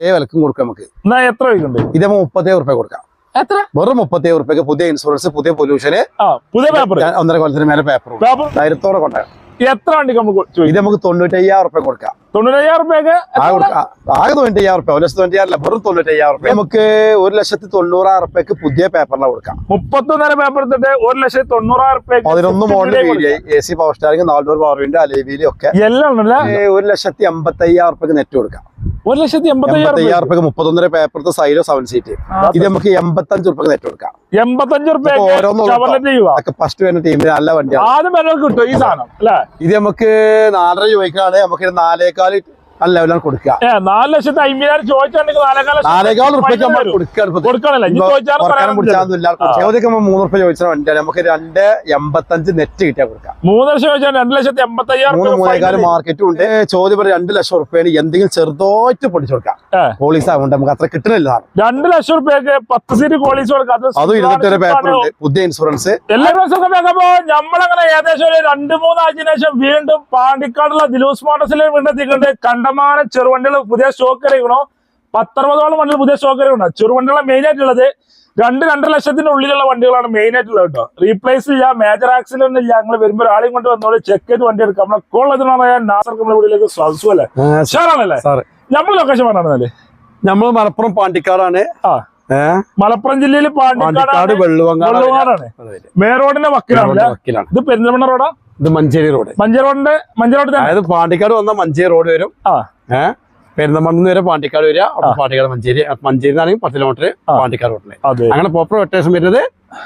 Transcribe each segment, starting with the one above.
ഒരേ വിലക്കും കൊടുക്കാം നമുക്ക്. എന്നാ എത്ര വിൽക്കുന്നുണ്ട് ഇത് നമ്മൾ മുപ്പത്തേഴ് റുപ്യ കൊടുക്കാം. എത്ര? വെറും മുപ്പത്തേഴ് റുപ്യക്ക് പുതിയ ഇൻഷുറൻസ് പുതിയ പൊല്യൂഷന് ആ പുതിയ പേപ്പർ ഒന്നര കൊല്ലത്തിന് മേലെ പേപ്പർ ധൈര്യത്തോടെ കൊണ്ടുപോകാം എത്ര നമുക്ക് ഇത് നമുക്ക് തൊണ്ണൂറ്റയ്യായിരം റുപ്യ കൊടുക്കാം. തൊണ്ണൂറ്റയ്യായിരം ആകെ തൊണ്ണൂറ്റയ്യായിരം റുപ്യ ഒരു ലക്ഷത്തി വെറും തൊണ്ണൂറ്റയ്യായിരം റുപ്യ നമുക്ക് ഒരു ലക്ഷത്തി തൊണ്ണൂറായിരം റുപ്യക്ക് പുതിയ പേപ്പറിലാണ് കൊടുക്കാം. മുപ്പത്തൊന്നര പേപ്പർ എടുത്തിട്ട് ഒരു ലക്ഷത്തി തൊണ്ണൂറായിരം റുപ്യ പതിനൊന്ന് model A C power steering നാല് പവർ വിൻഡോ അലേവിയിലും ഒക്കെ എല്ലാം ഒരു ലക്ഷത്തി അമ്പത്തയ്യായിരം റുപ്യക്ക് നെറ്റ് കൊടുക്കാം. ഒരു ലക്ഷത്തി എൺപത്തയ്യായിരം മുപ്പത്തൊന്നര പേപ്പറത്തെ സൈഡോ സെവൻ സീറ്റ് ഇത് നമുക്ക് എൺപത്തഞ്ച് റുപ്യ നെറ്റ് കൊടുക്കാം. എൺപത്തഞ്ച് ഫസ്റ്റ് വരുന്ന ടീമിന് നല്ല വണ്ടിയാണ്. ആദ്യം വരെ കിട്ടും ഈ സാധനം അല്ലേ? ഇത് നമുക്ക് നാലര രൂപയ്ക്കാണ്. നമുക്ക് നാലേകാൽ നല്ല ലെവലാണ് കൊടുക്കുക. നാല് ലക്ഷത്തി അമ്പതിനായിരം കൊടുക്കുക ചോദ്യം മൂന്ന് റുപ്യ ചോദിച്ചാൽ നമുക്ക് രണ്ട് എൺപത്തഞ്ച് നെറ്റ് കിട്ടിയാൽ കൊടുക്കാം. മൂന്ന് ലക്ഷം ചോദിച്ചാൽ രണ്ട് ലക്ഷത്തി എൺപത്തയ്യായിരം മൂന്ന് മൂന്നേകാൽ മാർക്കറ്റും ഉണ്ട്. ചോദ്യം പറഞ്ഞ രണ്ട് ലക്ഷം റുപ്യാണ് എന്തെങ്കിലും ചെറുതായിട്ട് പൊടിച്ചു കൊടുക്കാം. പോളീസ് ആവുകൊണ്ട് നമുക്ക് അത്ര കിട്ടണില്ല. രണ്ട് ലക്ഷം റുപ്യക്ക് പത്ത് സീറ്റ് പോളീസ് കൊടുക്കാം. അതും ഇരുപത്തെട്ട് പേപ്പർ ഉണ്ട്. പുതിയ ഇൻഷുറൻസ് എല്ലാ നമ്മളങ്ങനെ ഏകദേശം ഒരു രണ്ട് മൂന്നാഴ്ച ശേഷം വീണ്ടും പാണ്ടിക്കാടുള്ള ദിലൂസ് മോട്ടോസിലെ വീണ്ടും എത്തിക്കൊണ്ട് കണ്ടമാനം ചെറുവണ്ടികൾ പുതിയ സ്റ്റോക്ക് ഇറങ്ങണോ? പത്തറുപതോളം വണ്ടികൾ പുതിയ സ്റ്റോക്ക് ഇറങ്ങണം? ചെറുവണ്ടികളെ മെയിൻ ആയിട്ടുള്ളത്. രണ്ട് രണ്ടര ലക്ഷത്തിന്റെ ഉള്ളിലുള്ള വണ്ടികളാണ് മെയിൻ ആയിട്ടുള്ളത് കേട്ടോ. റീപ്ലേസ് ഇല്ല മേജർ ആക്സിഡന്റ് ഇല്ല. ഞങ്ങൾ വരുമ്പോൾ ഒരാളെയും കൊണ്ട് വന്നോളൂ ചെക്ക് ചെയ്ത് വണ്ടി എടുക്കാം. നമ്മളെ കോളേജിനാണ് നാസർ നമ്മുടെ വീട്ടിലേക്ക് അല്ലേ? ഷാറാണല്ലേ നമ്മൾ ലൊക്കേഷൻ പറഞ്ഞാൽ നമ്മൾ മലപ്പുറം പാണ്ടിക്കാടാണ്. ആ. മലപ്പുറം ജില്ലയിൽ പാണ്ടിക്കാട് വെള്ളുവാടാണ് മേറോഡിന്റെ വക്കിലാണ്. ഇത് പെരിന്തൽമണ്ണ റോഡാ? ഇത് മഞ്ചേരി റോഡ്. മഞ്ചേരി റോഡിന്റെ മഞ്ചേരി റോഡ് അതായത് പാണ്ടിക്കാട് വന്ന മഞ്ചേരി റോഡ് വരും. ഏഹ് പെരുന്തമണ്ണ വരെ പാണ്ടിക്കാട് വരിക. പാണ്ടിക്കാട് മഞ്ചേരി മഞ്ചേരി ആണെങ്കിൽ പത്ത് കിലോമീറ്റർ. പാണ്ടിക്കാട് റോഡിൽ അങ്ങനെ പ്രോപ്പർ ലൊക്കേഷൻ വരുന്നത്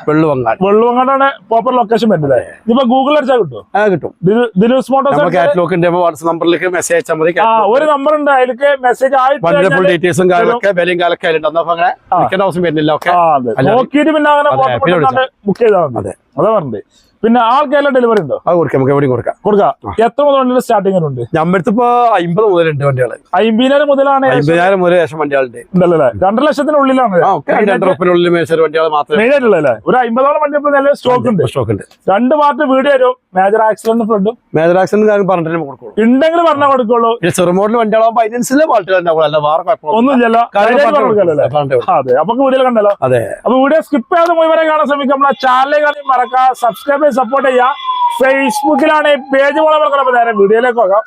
വെള്ളുവങ്ങാട്. വെള്ളുവങ്ങാടാണ് പ്രോപ്പർ ലൊക്കേഷൻ വരുന്നത് ഇപ്പൊ ഗൂഗിൾ അടിച്ചാൽ കിട്ടും ആ കിട്ടും. ദിലു- ദിലൂസ് കാറ്റലോഗ് ഉണ്ട്. വാട്സ്ആപ്പ് നമ്പറിലേക്ക് മെസ്സേജ് അയച്ചാൽ മതി. ഒരു നമ്പർ ഉണ്ട്. അതിലേക്ക് മെസ്സേജ് ആയിട്ട് ഡീറ്റെയിൽസും കാര്യങ്ങളൊക്കെ വിലയും കാലൊക്കെ അതിലുണ്ട്. അപ്പൊ അങ്ങനെ. വിൽക്കേണ്ട ആവശ്യം വരുന്നില്ല. ഒക്കെ നോക്കിയിട്ട് പിന്നെ അങ്ങനെ ബുക്ക് ചെയ്താൽ മതി. അതെ. അതാ പറഞ്ഞത്. പിന്നെ ആൾക്കെല്ലാം ഡെലിവറി ഉണ്ടോ? അത് കൊടുക്കാം നമുക്ക് എവിടെയും കൊടുക്കാം. കൊടുക്കാം. എത്ര മുതൽ വണ്ടിയുടെ സ്റ്റാർട്ടിംഗ് ഉണ്ട് ഞമ്മടുത്ത് ഇപ്പൊ അമ്പത് മുതലുണ്ട് വണ്ടികൾ അമ്പതിനായിരം മുതലാണ് അമ്പതിനായിരം മുതൽ ശേഷം വണ്ടികളുണ്ട്. ഉണ്ടല്ലേ രണ്ടര ലക്ഷത്തിനുള്ളിലാണ്. രണ്ടരപ്പിനുള്ളിൽ മേശ വണ്ടികൾ മാത്രമേ മെയിൻ ഒരു അമ്പതോളം വണ്ടി നല്ല സ്റ്റോക്ക് ഉണ്ട് സ്റ്റോക്ക് ഉണ്ട്. രണ്ട് പാർട്ട് വീട് വരും മേജർ ആക്സിഡന്റ് ഫ്ലഡും മേജർ ആക്സിഡന്റ് കാര്യം പറഞ്ഞിട്ട് നമുക്ക് കൊടുക്കുള്ളൂ. ഉണ്ടെങ്കിൽ പറഞ്ഞാൽ കൊടുക്കുള്ളൂ. വണ്ടികളാകുമ്പോൾ അതിനനുസരിച്ച് പാട്ടുകൾ ഒന്നുമില്ലല്ലോ. അതെ അപ്പൊ വീഡിയോ കണ്ടല്ലോ. അതെ. അപ്പൊ വീഡിയോ സ്കിപ്പ് ചെയ്യാതെ മുഴുവനെ കാണാൻ ശ്രമിക്കാം നമ്മളെ ചാനലിൽ കാണി മറക്കുക സബ്സ്ക്രൈബ് ചെയ്ത് സപ്പോർട്ട് ചെയ്യുക. ഫേസ്ബുക്കിലാണ് പേജ് പോലെ നേരെ വീഡിയോയിലേക്ക് പോകാം.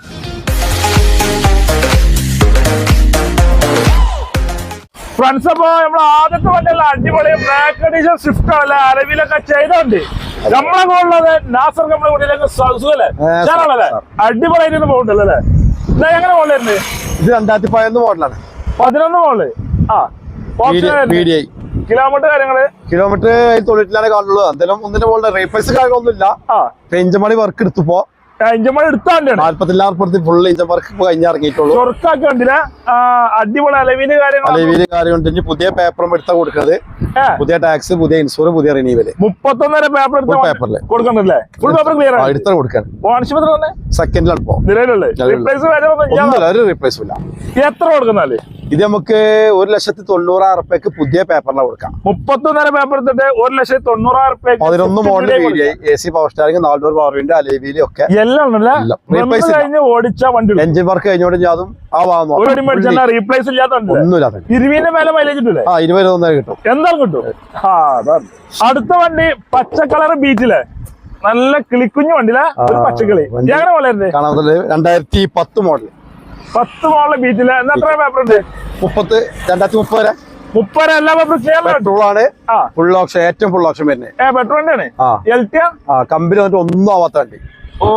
ഫ്രണ്ട്സ് അപ്പൊ നമ്മളെ ആദ്യത്തെ വണ്ടിയല്ല അടിപൊളി ബ്ലാക്ക് അഡീഷൻ സ്വിഫ്റ്റ് ആണല്ലേ? അരവിലൊക്കെ ചെയ്തോണ്ട്. നമ്മളെ കൂടുതലത് നാസർ നമ്മളെ വീട്ടിലേക്ക് സുഖല്ലേ? സാർ. അടിപൊളിയായിട്ട് പോകുന്നുണ്ടല്ലോ അല്ലേ എങ്ങനെ പോകണ്ടായിരുന്നു? ഇത് രണ്ടായിരത്തി പതിനൊന്ന് മോഡലാണ്. പതിനൊന്ന് മോൾ ആ കിലോമീറ്റർ കാര്യങ്ങൾ? കിലോമീറ്റർ തൊണ്ണൂറ്റിലാണ് കാണുള്ളൂ എന്തായാലും ഒന്നിന്റെ മുകളിൽ റേപ്പേഴ്സ് കാര്യങ്ങളൊന്നുമില്ല. ആ. ഇഞ്ചമണി വർക്ക് എടുത്തപ്പോ ഇഞ്ചം വർക്ക് അടിപൊളി അലവിന് പുതിയ പേപ്പറും എടുത്താ കൊടുക്കുന്നത് പുതിയ ടാക്സ് പുതിയ ഇൻഷുർ പുതിയ റിനീവൽ മുപ്പത്തൊന്നര പേപ്പർ ഫുൾ പേപ്പറിൽ കൊടുക്കണ്ടല്ലേ ഫുൾ പേപ്പർ ക്ലിയർ ആണ്. എടുത്ത കൊടുക്കാൻ. സെക്കൻഡിലാണ് ഇപ്പോ ഒരു റീപ്ലേസും ഇല്ല. എത്ര കൊടുക്കുന്നാൽ? ഇത് നമുക്ക് ഒരു ലക്ഷത്തി തൊണ്ണൂറായിരം റുപ്യക്ക് പുതിയ പേപ്പറിലാണ് കൊടുക്കാം. മുപ്പത്തൊന്നര പേപ്പർ എടുത്തിട്ട് ഒരു ലക്ഷത്തി തൊണ്ണൂറായിരം പതിനൊന്ന് മോഡൽ റുപ്യ എ സി പവർ സ്റ്റാറിംഗ് നാല് ഡോർ പവർ വിൻഡോ അലേവിയിലും ഒക്കെ. എല്ലാം. ഓടിച്ച വണ്ടി എഞ്ചിൻ വർക്ക് കഴിഞ്ഞോണ്ട് അതും ആ വാങ്ങുന്നു റീപ്ലേസ് ഇല്ലാത്ത ഒന്നുമില്ലാത്ത ഇരുവിന്റെ മേലെ മൈലേജ് കിട്ടൂലേ ആ ഇരുപത് ഒന്നര കിട്ടും. എന്തായാലും കിട്ടും. ആ അടുത്ത വണ്ടി പച്ച കളർ ബീച്ചിലെ നല്ല കിളിക്കുഞ്ഞു വണ്ടിയിലെ. പച്ചക്കളി. എങ്ങനെ കാണാത്തത് രണ്ടായിരത്തി പത്ത് മോഡൽ പത്ത് മോഡൽ ബീച്ചിലെ എന്നാ എത്ര പേപ്പർ ഉണ്ട്? മുപ്പത്ത് രണ്ടായിരത്തി മുപ്പത് വരെ മുപ്പത് എല്ലാ പെട്രോൾ ആണ്. ഫുൾ ഓപ്ഷൻ ഏറ്റവും ഫുൾ ഓപ്ഷൻ വരുന്നത് ആ. കമ്പനി വന്നിട്ട് ഒന്നും ആവാത്ത വണ്ടി. ഓ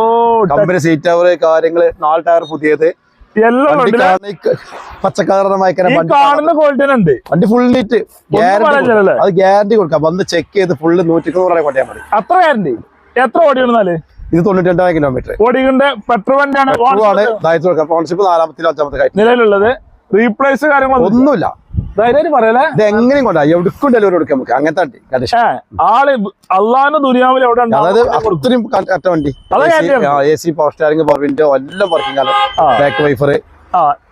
കമ്പനി സീറ്റ് അവർ കാര്യങ്ങൾ നാല് ടയർ പുതിയത്. വണ്ടി ഫുൾ നീറ്റ്? അത് ഗ്യാരണ്ടി കൊടുക്കാം. വന്ന് ചെക്ക് ചെയ്ത് ഫുള്ള് നൂറ്റി തൊണ്ണൂറ് കൊണ്ടാൽ മതി. അത്ര ഗ്യാരണ്ടി എത്ര ഓടിയാണെന്നാൽ ഇത് തൊണ്ണൂറ്റി രണ്ടായിരം കിലോമീറ്റർ ഓടിയുണ്ട് പെട്രോൾ വണ്ടിയാണ് ഓൺഷിപ്പ് നാലാമത്തിലോ അഞ്ചാമത്തെ നിലവിലുള്ളത്? റീപ്ലേസ് കാര്യങ്ങളൊന്നും ഒന്നുമില്ല. ധൈര്യം പറയലേ ഇത് എങ്ങനെയും കൊണ്ടാ എവിടേക്കും ഡെലിവറി കൊടുക്കാം നമുക്ക് അങ്ങനത്തെ വണ്ടി. കണ്ടീഷൻ ആൾ അള്ളാന്റെ ദുനിയാവിൽ എവിടെ അതായത് കറ്റ വണ്ടി. A C power steering power window എല്ലാം വർക്കിംഗ് ആണ്. ബാക്ക് വൈഫർ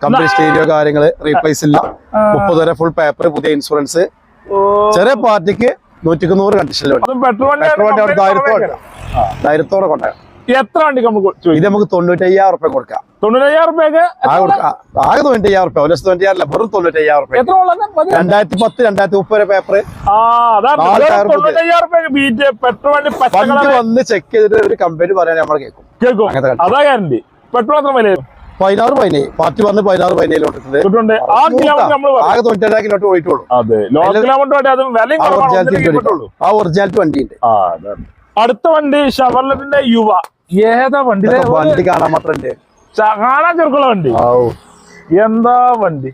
കമ്പനി സ്റ്റേരിയോ കാര്യങ്ങൾ റീപ്ലേസ് ഇല്ല. മുപ്പത് വരെ ഫുൾ പേപ്പർ പുതിയ ഇൻഷുറൻസ് ചെറിയ പാർട്ടിക്ക് നൂറ്റിക്ക് നൂറ് കണ്ടീഷനിൽ വണ്ടി. പെട്രോൾ വണ്ടി വണ്ടി ധൈര്യത്തോടെ കൊണ്ടാകാം എത്ര വണ്ടിക്ക് നമുക്ക് ഇത് നമുക്ക് നമുക്ക് തൊണ്ണൂറ്റയ്യായിരം ഉറപ്പ് കൊടുക്കാം. തൊണ്ണൂറ്റയ്യായിരം റുപ്യക്ക് ആകെ തൊണ്ണൂറ്റയ്യായിരം റുപ്യ. ഒരു ലക്ഷത്തി തൊണ്ണൂറ്റയ്യായിരം റുപ്യ. എത്ര. രണ്ടായിരത്തി പത്ത് രണ്ടായിരത്തി മുപ്പത് വരെ പേപ്പർ വെറും പെട്രോൾ വന്ന് ചെക്ക് ചെയ്തിട്ട് ഒരു കമ്പനി പറയാൻ നമ്മൾ കേൾക്കും. അതാ ഗ്യാരണ്ടി പെട്രോൾ എത്ര വില പതിനാറ് പതിനേഴ് പാർട്ടി വന്ന് പതിനാറ് പതിനേഴ് കൊടുത്തിട്ടുണ്ട് കിട്ടുന്നുണ്ട് ആ കിലോമീറ്റർ നമ്മൾ പറയും. ആകെ തൊണ്ണൂറ്റേഴ് കിലോമീറ്റർ ആ. ഒറിജിനാലിറ്റി വണ്ടി ഉണ്ട് അടുത്ത വണ്ടി ഷവർലറ്റിന്റെ യുവ. ഏതാ വണ്ടി വണ്ടി കാണാൻ മാത്രം കാണാൻ ചെറുക്കുള്ള വണ്ടി. എന്താ വണ്ടി?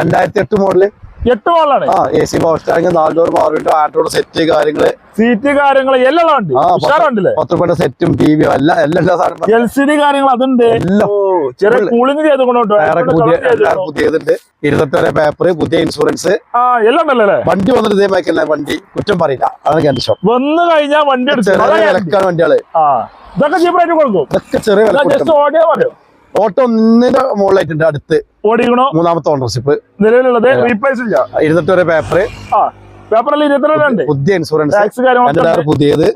രണ്ടായിരത്തി എട്ട് മോഡൽ എട്ട് മോളാണ് ആ എ സി പവർ സ്റ്റാറിംഗ് നാല് door power window android set കാര്യങ്ങൾ. സീറ്റ് കാര്യങ്ങൾ എല്ലാം ഉണ്ട് വണ്ടില്ലേ പത്ത് രൂപയുടെ സെറ്റും ടി വി എല്ലാം എല്ലാ സാധനം എൽ സി ഡി കാര്യങ്ങൾ അതുണ്ട്. ചെറിയ. കൂളിംഗ് ചെയ്ത് പുതിയതുണ്ട്. ഇരുപത്തി പേപ്പർ പുതിയ ഇൻഷുറൻസ് ആ എല്ലാം ഉണ്ടല്ലേ വണ്ടി വന്നിട്ട് ഇതേ ബാക്കല്ല വണ്ടി? കുറ്റം പറയില്ല. അതാണ് എന്റെ വന്നു കഴിഞ്ഞാൽ വണ്ടി. വിലക്കാണ് വണ്ടികൾ. ഇതൊക്കെ ചെറിയ ഓട്ടോ ഒന്നിന്റെ മുകളിലായിട്ടുണ്ട് അടുത്ത്. ഓടിക്കണോ മൂന്നാമത്തെ ഓണർഷിപ്പ് നിലവിലുള്ളത് റീപ്ലേസ് ഇല്ല ഇരുപത്തി വരെ പേപ്പർ ആ പേപ്പറിൽ ഇരുപത്തിരണ്ട് പുതിയ ഇൻഷുറൻസ് പുതിയത്.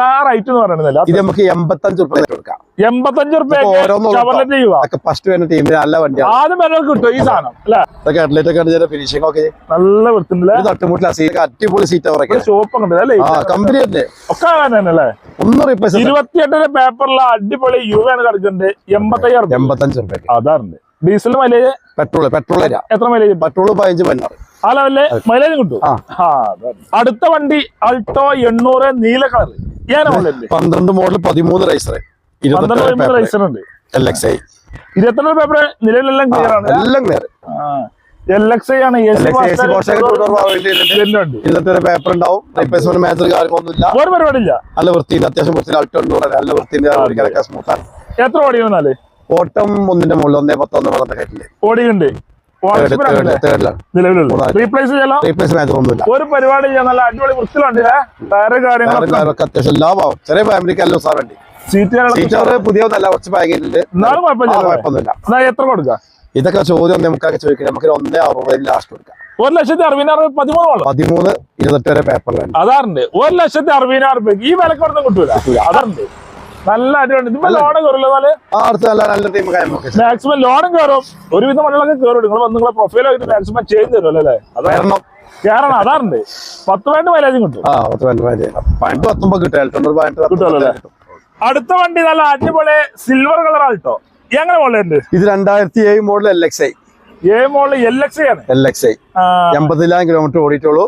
ആ റൈറ്റ് എന്ന് പറയുന്നില്ല ഇത് നമുക്ക് എൺപത്തഞ്ച് റുപ്യ കൊടുക്കാം. എൺപത്തഞ്ച് റുപ്യ ഇതൊക്കെ ഓരോന്നും ഷവർലെറ്റ് അതൊക്കെ ഫസ്റ്റ് വരുന്ന ടീമിന് നല്ല വണ്ടിയാണ് ആദ്യം വരെ കിട്ടും ഈ സാധനം അല്ലെ? ഇതൊക്കെ ഹെഡ്ലൈറ്റ് ഒക്കെ ഉണ്ട് ഫിനിഷിംഗ് ഒക്കെ. നല്ല വൃത്തിണ്ടല്ലേ ഒരു തട്ടുമുട്ടില്ല സീറ്റ് അടിപൊളി സീറ്റ് അവരൊക്കെ ഷോപ്പ് കമ്പനി ഒക്കെ അല്ലേ? ഒന്നും റീപ്ലേസ് പേപ്പറിലെ അടിപൊളി യു ആണ് കിടക്കുന്നത് എൺപത്തയ്യായിരം റുപ്യ. എൺപത്തഞ്ച് അതാറുണ്ട് ഡീസൽ മൈലേജ് പെട്രോൾ പെട്രോൾ തരാ എത്ര മൈലേജ് പെട്രോൾ പതിനഞ്ച് പതിനാറ്. ആ ലെവലിൽ മൈലേജ് കിട്ടും. അടുത്ത വണ്ടി അൾട്ടോ എണ്ണൂറ് നീല കളർ പന്ത്രണ്ട് മോഡൽ പതിമൂന്ന് റൈസർ പന്ത്രണ്ട് ഇരുപത്തെട്ട് പതിമൂന്ന് റൈസർ ഉണ്ട്. എൽ എക്സ് ഐ ഇരുപത്തിരണ്ട് പേപ്പർ നിലവിലെല്ലാം ക്ലിയർ ആണ്. എല്ലാം ക്ലിയർ പേപ്പർ ഉണ്ടാവും. റീപ്ലേസ്മെന്റ് മേജർ കാര്യങ്ങളൊന്നുമില്ല. ഒരു പരിപാടിയില്ല. നല്ല വൃത്തിയിൽ അത്യാവശ്യം വൃത്തിയിൽ അൾട്ടോ നല്ല വൃത്തിയിൽ ഓടിക്കാനൊക്കെ സ്മൂത്താണ് എത്ര ഓടിയെന്നാൽ ഓട്ടം ഒന്നിന്റെ മുകളിൽ ഒന്നേ പത്ത് ഒന്ന് പന്ത്രണ്ട് ഓടിയുണ്ട് ഒരു പരിപാടി ചെയ്യാൻ നല്ല അടിപൊളി വൃത്തിയിലുണ്ടല്ലേ ടയറ് കാര്യങ്ങളൊക്കെ. കാര്യങ്ങളൊക്കെ അത്യാവശ്യം ചെറിയ ഫാമിലിക്ക് എല്ലാം സാർ വേണ്ടി പുതിയ പുതിയതല്ല കുറച്ച് പാകിയിട്ടുണ്ട് എന്നാലും കുഴപ്പമില്ല അല്ലേ? എത്ര കൊടുക്കാം? ഇതൊക്കെ ചോദ്യം നമുക്കൊക്കെ ചോദിക്കാം. നമുക്ക് ഒന്നേ അറുപതിൽ ലാസ്റ്റ് കൊടുക്കാം. ഒരു ലക്ഷത്തി അറുപതിനായിരം പതിമൂന്ന് പതിമൂന്ന് ഇരുപത്തി വരെ പേപ്പറിലാണ് അതാറുണ്ട്. ഒരു ലക്ഷത്തി അറുപതിനായിരം രൂപ ഈ വിലക്കൊന്നും കിട്ടൂല. അതാറുണ്ട്. നല്ല അടിപൊളി. ഇതിപ്പോ ലോണ് കയറില്ല മാക്സിമം ലോണും കയറും. ഒരുവിധം വണ്ടികളൊക്കെ കയറും. നിങ്ങൾ നിങ്ങളെ പ്രൊഫൈലായിട്ട് മാക്സിമം ചെയ്ത് തരും അല്ലേ അതായിരുന്നു കയറണം അതാറുണ്ട്. പത്ത് പതിനെട്ട് മൈലേജും കിട്ടും. കിട്ടുമല്ലോ അടുത്ത വണ്ടി നല്ല അടിപൊളി സിൽവർ കളർ ആൾട്ടോ എങ്ങനെ മോളുണ്ട് ഇത് രണ്ടായിരത്തി ഏഴ് model L X I A മോളിൽ എൽ എക്സ് ആണ്. എൽ എക്സ് ഐ എൺപതിനായിരം കിലോമീറ്റർ ഓടിയിട്ടുള്ളൂ.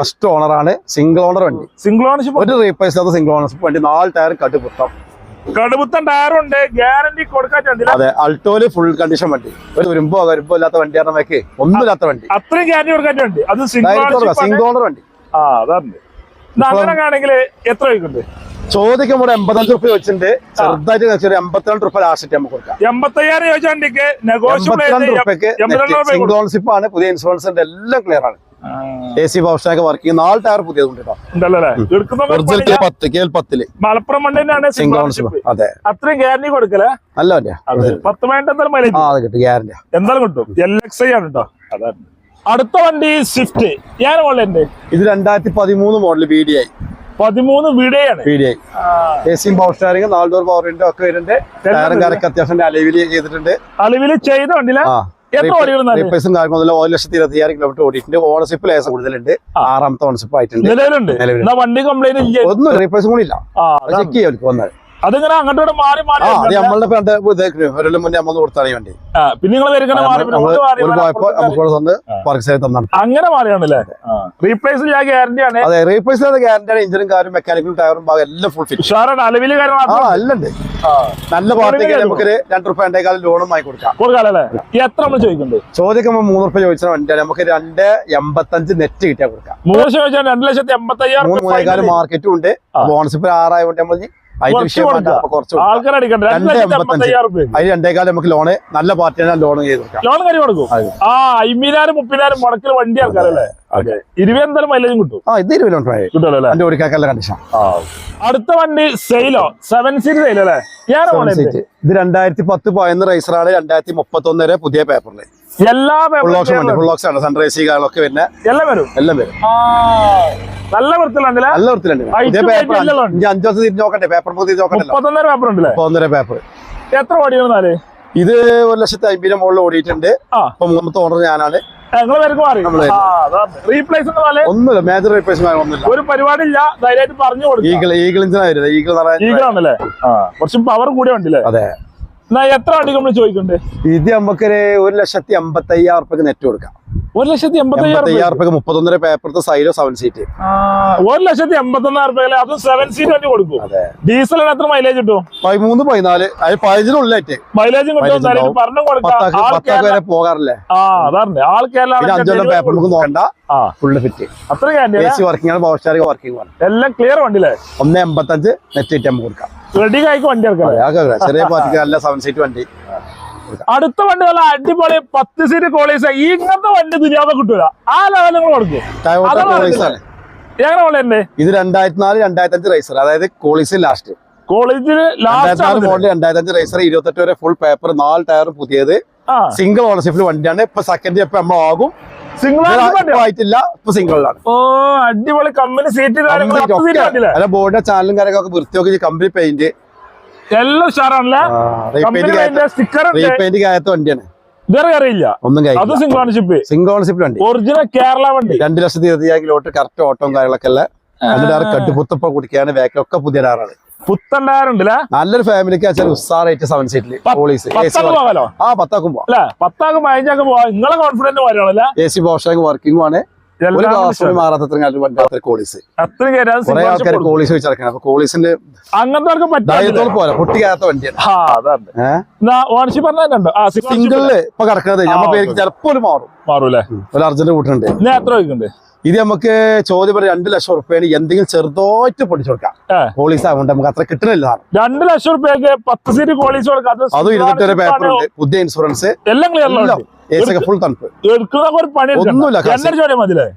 ഫസ്റ്റ് ഓണർ ആണ്. സിംഗിൾ ഓണർ വണ്ടി. സിംഗിൾ ഓണർഷിപ്പ് ഒരു റീപ്ലേസ് ഇല്ലാത്ത സിംഗിൾ ഓണർഷിപ്പ് വണ്ടി. നാല് ടയർ കട്ടുപുട്ടം കടുപ്പത്തൻ ടയറുണ്ട് ഗ്യാരണ്ടി കൊടുക്കാൻ അതെ അൾട്ടോയിൽ ഫുൾ കണ്ടീഷൻ വണ്ടി. ഒരു വരുമ്പോ വരുമ്പോ ഇല്ലാത്ത വണ്ടി നമുക്ക് ഒന്നുമില്ലാത്ത വണ്ടി. അത്രയും ഗ്യാരണ്ടി കൊടുക്കാൻ വേണ്ടി അത് സിംഗിൾ ഓണർ വണ്ടി. ആ അതാണ്. അങ്ങനെ ആണെങ്കിൽ എത്ര വയ്ക്കുന്നുണ്ട് ചോദിക്കുമ്പോൾ എൺപത്തഞ്ച് റുപ്യ വെച്ചിട്ടുണ്ട്. ചെറുതായിട്ട് വെച്ചൊരു എൺപത്തിരണ്ട് റുപ്യ ലാസ്റ്റ് നമുക്ക് കൊടുക്കാം. എൺപത്തയ്യായിരം എൺപത്തിരണ്ട് റുപ്യക്ക് സിംഗിൾ ആണ്. പുതിയ ഇൻഷുറൻസ് എല്ലാം ക്ലിയർ ആണ്. A C power stack work ചെയ്യുന്ന നാല് ടയർ പുതിയതുണ്ട് പത്ത് പത്തിൽ. മലപ്പുറം സിംഗിൾ ഓണർഷിപ്പ് അതെ. അത്രയും ഗ്യാരണ്ടി കൊടുക്കലേ അല്ല പത്ത് മൈൻഡ് ആ കിട്ടും. ഗ്യാരണ്ടി എന്തായാലും കിട്ടും. എൽ എക്സ് ഐ ആണ് കേട്ടോ അതാണ് അടുത്ത വണ്ടി സ്വിഫ്റ്റ് ഞാൻ ഇത് രണ്ടായിരത്തി പതിമൂന്ന് മോഡൽ ബി ഡി ഐ പതിമൂന്ന് എ സിയും പവർ സ്റ്റാറിംഗ് നാല് ഡോർ പവർ വിൻഡോ ഒക്കെ വരുന്നുണ്ട്. ടയറും കാര്യമൊക്കെ അത്യാവശ്യം അലവിൽ ചെയ്തിട്ടുണ്ട്. അലവിൽ ചെയ്ത വണ്ടിയില്ല എത്ര ഓടിയിരുന്നാൽ റീപ്ലേസും കാര്യങ്ങളൊന്നും ഒരു ലക്ഷത്തി ഇരുപത്തി അയ്യായിരം കിലോമീറ്റർ ഓടിയിട്ടുണ്ട് ഓണർഷിപ്പ് ലേസം കൂടുതലുണ്ട്. ആറാമത്തെ ഓണർഷിപ്പ് ആയിട്ടുണ്ട്. വണ്ടി കംപ്ലൈന്റ് ഒന്നും റീപ്ലേസും കൂടി ഇല്ല. ചെക്ക് ചെയ്യാൻ വന്നത്. അതിങ്ങനെ അങ്ങോട്ട് മാറി മാറി അത് നമ്മളുടെ പണ്ട് ഒരു മുന്നേ നമ്മൾ കൊടുത്താണ് വേണ്ടി. വണ്ടി പിന്നെ നിങ്ങൾ അങ്ങനെ മാറിയാണല്ലേ? റീപ്ലേസ് ഞാൻ ഗ്യാരണ്ടി ആണ്. അതെ റീപ്ലേസ് ചെയ്ത ഗ്യാരണ്ടിയാണ് എഞ്ചിനും കാര്യം മെക്കാനിക്കലും ടയറും ഭാഗം എല്ലാം ഫുൾ ഫിറ്റ് ഉഷാറാണ്. അലവിൽ ആ. നല്ല പാർട്ടിക്ക് നമുക്ക് രണ്ട് റുപ്യ രണ്ടേക്കാളും ലോണും വാങ്ങി കൊടുക്കാം. കൊടുക്കാലല്ലേ? എത്ര നമ്മൾ ചോദിക്കുന്നുണ്ട്? ചോദിക്കുമ്പോൾ മൂന്ന് റുപ്യ ചോദിച്ചാൽ വണ്ടിയാണ് നമുക്ക് രണ്ട് എൺപത്തഞ്ച് നെറ്റ് കിട്ടിയാൽ കൊടുക്കാം. മൂന്ന് ചോദിച്ചാൽ രണ്ട് ലക്ഷത്തി എൺപത്തി അയ്യായിരം മൂന്ന് മൂന്നേക്കാലും മാർക്കറ്റും ഉണ്ട്. ആ. ബോണസിപ്പ് ആറായതുകൊണ്ട് നമ്മൾ ആൾക്കാർ അടിക്കണ്ട അതിന് രണ്ടേക്കാലം നമുക്ക് ലോണ് നല്ല പാർട്ടിയാണ് ലോൺ ചെയ്ത് ലോൺ കൊടുക്കും. ആ അമ്പതിനായിരം മുപ്പതിനായിരം മുടക്കിൽ വണ്ടി ആൾക്കാരല്ലേ? അതെ. ഇരുപത് എന്തായാലും മൈലേജും കിട്ടും. ആ ഇത് ഇരുപത് കിട്ടുമല്ലോ കണ്ടീഷൻ അടുത്ത വണ്ടി സെയിലോ? സെവൻ സീറ്റ് സെയിലോ അല്ലേ ഇത് രണ്ടായിരത്തി പത്ത് പതിനൊന്ന് റൈസറാണ് രണ്ടായിരത്തി മുപ്പത്തി ഒന്ന് വരെ പുതിയ പേപ്പറിൽ എല്ലാ സൺറൈസ് വരുന്ന വരും. എല്ലാം വരും. നല്ല നല്ല പേപ്പർ അഞ്ചു ദിവസം തിരിഞ്ഞ് നോക്കട്ടെ പേപ്പർ മുപ്പത്തൊന്നര പേപ്പർ ഉണ്ടല്ലേ? എത്ര ഇത് ഒരു ലക്ഷത്തി അമ്പതിന് മുകളിൽ ഓടിയിട്ടുണ്ട്. അപ്പൊ മൂന്നാമത്തെ ഓണർ ഞാനാണ്. റീപ്ലേസ് ഒന്നുമില്ല. മേജർ റീപ്ലേസ്മെന്റ് ഒന്നുമില്ല. ഒരു പരിപാടി ഇല്ല ധൈര്യമായിട്ട് പറഞ്ഞു കൊടുക്കും. ഈഗിൾ ഈഗിൾ വരുന്നത് ഈഗിൾ ആണല്ലേ? കുറച്ച് പവർ കൂടെ ഉണ്ടല്ലേ? അതെ. എത്ര അടി നമ്മൾ ചോദിക്കണ്ടേ? ഇത് നമുക്കൊരു ഒരു ലക്ഷത്തി അമ്പത്തി അയ്യായിരം റുപ്യക്ക് നെറ്റ് കൊടുക്കാം. ഒരു ലക്ഷത്തി എൺപത്തി എൺപത്തി അയ്യായിരം റുപ്യക്ക് മുപ്പത്തൊന്നര പേപ്പറത്തെ സൈഡോ സെവൻ സീറ്റ് ഒരു ലക്ഷത്തി അമ്പത്തൊന്നായിരം രൂപ സെവൻ സീറ്റ് വണ്ടി കൊടുക്കും. അതെ. ഡീസലിന് എത്ര മൈലേജ് കിട്ടും? പതിമൂന്ന് പതിനാല്. അത് പതിനഞ്ചിനുള്ളിലായിട്ട്. മൈലേജും കിട്ടും Mileage ധൈര്യം പറഞ്ഞു കൊടുക്കാം. വരെ പോകാറില്ലേ? ആ അതാണ് ആൾ പിന്നെ അഞ്ചൊല്ലം കേരള പേപ്പർ നമുക്ക് നോക്കണ്ട. ഫുള്ള് ഫിറ്റ് അത്ര എ കാര്യം വർക്കിംഗ് ആണ് പവർ വർക്കിംഗ് എല്ലാം ക്ലിയർ വണ്ടിയില്ലേ ഒന്ന് എൺപത്തഞ്ച് നെറ്റ് ഇട്ട് കൊടുക്കാം. റെഡി ആയിക്ക് വണ്ടി ഇറക്കാം അതെ, അതൊക്കെ അറിയാം. ചെറിയ പാർട്ടിക്ക് നല്ല സെവൻ സീറ്റ് വണ്ടി. അടുത്ത വണ്ടികൾ അടിപൊളി പത്ത് സീറ്റ് കോളേജ് ഇങ്ങനത്തെ വണ്ടി ദുര്യാതെ കിട്ടൂല. ആ ലെവൽ നിങ്ങൾ കൊടുക്കും. എങ്ങനെ വളരെ ഇത് രണ്ടായിരത്തി നാല് രണ്ടായിരത്തി അഞ്ച് റൈസർ അതായത് കോളേജ് ലാസ്റ്റ് കോളേജിൽ രണ്ടായിരത്തി നാല് ലാസ്റ്റ് മോഡൽ രണ്ടായിരത്തി അഞ്ച് റൈസർ ഇരുപത്തെട്ട് വരെ ഫുൾ പേപ്പർ നാല് ടയർ പുതിയത്. സിംഗിൾ ഓണർഷിപ്പിൽ വണ്ടിയാണ്. ഇപ്പൊ സെക്കൻഡ് ഇപ്പൊ നമ്മൾ ആകും. സിംഗിൾ ഇപ്പൊ ആയിട്ടില്ല. ഇപ്പൊ സിംഗിളിലാണ് ഓ അടിപൊളി കമ്പനി സീറ്റ് അല്ല ബോർഡിന്റെ ചാനലും കാര്യങ്ങളൊക്കെ വൃത്തിയൊക്കെ കമ്പനി പെയിന്റ് എല്ലാം ഉഷാറാണല്ലേ? കമ്പനി റീപെയിന്റ് സ്റ്റിക്കർ റീപെയിന്റ് കായത്ത വണ്ടിയാണ്. ഇതുവരെ അറിയില്ല ഒന്നും അത് സിംഗിൾ ഓണർഷിപ്പ് സിംഗിൾ ഓണർഷിപ്പ് വണ്ടി. ഒറിജിനൽ കേരള വണ്ടി. രണ്ട് ലക്ഷത്തി ഇരുപത്തിയായിരം കിലോട്ട് കറക്റ്റ് ഓട്ടവും കാര്യങ്ങളൊക്കെ അല്ല കെട്ടുപുത്തപ്പ കുടിക്കാണ് ബാക്കിലൊക്കെ പുതിയ ടയറാണ് പുത്തൻ ടയർ ഉണ്ടല്ലേ നല്ലൊരു ഫാമിലിക്ക് അച്ഛൻ ഉസാറായിട്ട് സെവൻ സീറ്റിൽ പോകാലോ ആ പത്താക്കും പോവാം. അല്ലെ? പത്താക്ക് പതിനഞ്ചാക്ക് പോവാ. നിങ്ങളെ കോൺഫിഡന്റ് കാര്യമാണല്ലേ എ സി ബോഷാങ് വർക്കിംഗ് ആണ്. സിംഗിളിൽ ഇപ്പൊ കിടക്കുന്നത് ആ, നമ്മുടെ ഓക്കേ. ഒരു മാറും. മാറൂലേ ഒരു അർജന്റ് കൂട്ടുണ്ട്. എത്ര വയ്ക്കുന്നുണ്ട് ഇത് നമുക്ക് ചോദ്യം പറഞ്ഞ രണ്ട് ലക്ഷം റുപ്യാണ് എന്തെങ്കിലും ചെറുതായിട്ട് പൊടിച്ചു കൊടുക്കാം. പോളീസ് ആയതുകൊണ്ട് നമുക്ക് അത്ര കിട്ടണില്ല രണ്ടു ലക്ഷം റുപ്യക്ക് പത്ത് സീറ്റ് പോളീസ് കൊടുക്കാം അത് ഇരുന്നിട്ട് ഒരു പേപ്പർ ഉണ്ട്. പുതിയ ഇൻഷുറൻസ് എല്ലാം ക്ലിയർ ഫുൾ തണുപ്പ്. ഒന്നുമില്ല,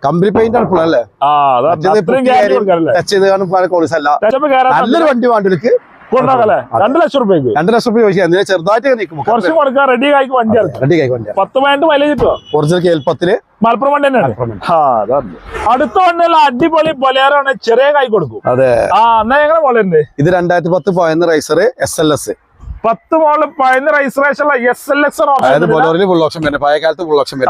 കമ്പനി പെയിന്റ് ആണ് ഫുൾ അല്ലേ? ടച്ച് ചെയ്ത് അല്ല. നല്ലൊരു വണ്ടി വേണ്ടിക്ക് കൊണ്ടാക്കല്ലേ രണ്ട് ലക്ഷം റുപ്യക്ക്? രണ്ട് ലക്ഷം രൂപ ചോദിച്ചാൽ ചെറുതായിട്ട് നിൽക്കും. കുറച്ച് കൊടുക്കാൻ റെഡി ആയിക്ക് വണ്ടി റെഡി ആയിക്ക് വണ്ടിയാണ് പത്ത് പതിനെട്ട് മൈലേജ് കിട്ടുമോ ഒറിജിനൽ കേൾപ്പത്തിൽ മലപ്പുറം വണ്ടി തന്നെയാണ്. അടുത്ത വണ്ടിയുള്ള അടിപൊളി പൊലേറാണ് ചെറിയ കൈ കൊടുക്കും. അതെ. ആ എന്നാ ഞങ്ങളെ ബൊലേറുണ്ട് ഇത് രണ്ടായിരത്തി പത്ത് പതിനൊന്ന് റൈസർ എസ് എൽ എസ് പത്ത് മോൾ പതിനൊന്ന് registration S L X option